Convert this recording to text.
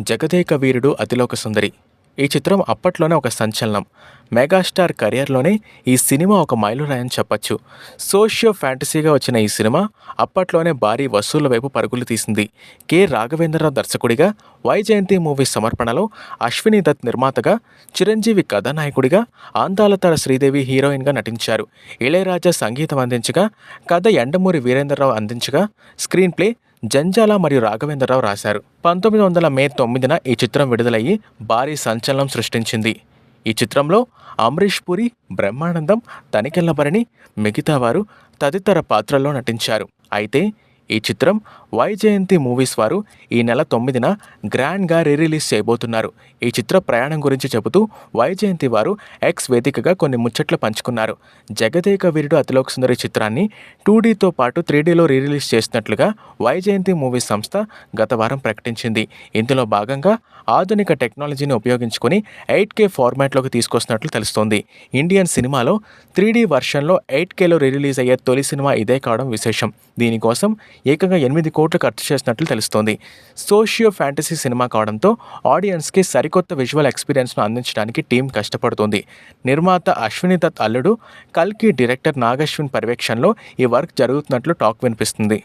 జగదేక వీరుడు అతిలోక సుందరి. ఈ చిత్రం అప్పట్లోనే ఒక సంచలనం. మెగాస్టార్ కెరియర్లోనే ఈ సినిమా ఒక మైలురాయని చెప్పొచ్చు. సోషియో ఫ్యాంటసీగా వచ్చిన ఈ సినిమా అప్పట్లోనే భారీ వసూళ్ళ వైపు పరుగులు తీసింది. కె. రాఘవేంద్రరావు దర్శకుడిగా వైజయంతి మూవీ సమర్పణలో అశ్విని దత్ నిర్మాతగా చిరంజీవి కథానాయకుడిగా ఆందాలతార శ్రీదేవి హీరోయిన్గా నటించారు. ఇళయరాజా సంగీతం అందించగా కథ ఎండమూరి వీరేంద్రరావు అందించగా స్క్రీన్ ప్లే జంజాల మరియు రాఘవేంద్రరావు రాశారు. పంతొమ్మిది వందల మే తొమ్మిదిన ఈ చిత్రం విడుదలయ్యి భారీ సంచలనం సృష్టించింది. ఈ చిత్రంలో అమరీష్ పురి బ్రహ్మానందం తనికెళ్ళ మిగతా వారు తదితర పాత్రల్లో నటించారు. అయితే ఈ చిత్రం వైజయంతి మూవీస్ వారు ఈ నెల తొమ్మిదిన గ్రాండ్గా రీరిలీజ్ చేయబోతున్నారు. ఈ చిత్ర ప్రయాణం గురించి చెబుతూ వైజయంతి వారు ఎక్స్ వేదికగా కొన్ని ముచ్చట్లు పంచుకున్నారు. జగదేక వీరుడు అతిలోక సుందరి చిత్రాన్ని టూ డీతో పాటు త్రీ డీలో రీరిలీజ్ చేసినట్లుగా వైజయంతి మూవీస్ సంస్థ గత వారం ప్రకటించింది. ఇందులో భాగంగా ఆధునిక టెక్నాలజీని ఉపయోగించుకొని ఎయిట్ కే ఫార్మాట్లోకి తీసుకొస్తున్నట్లు తెలుస్తోంది. ఇండియన్ సినిమాలో త్రీడీ వర్షన్లో ఎయిట్ కేలో రిలీజ్ అయ్యే తొలి సినిమా ఇదే కావడం విశేషం. దీనికోసం ఏకంగా ఎనిమిది కోట్లు ఖర్చు చేసినట్లు తెలుస్తోంది. సోషియో ఫ్యాంటసీ సినిమా కావడంతో ఆడియన్స్కి సరికొత్త విజువల్ ఎక్స్పీరియన్స్ను అందించడానికి టీం కష్టపడుతుంది. నిర్మాత అశ్విని దత్ అల్లుడు కల్కి డైరెక్టర్ నాగశ్విన్ పర్యవేక్షణలో ఈ వర్క్ జరుగుతున్నట్లు టాక్ వినిపిస్తుంది.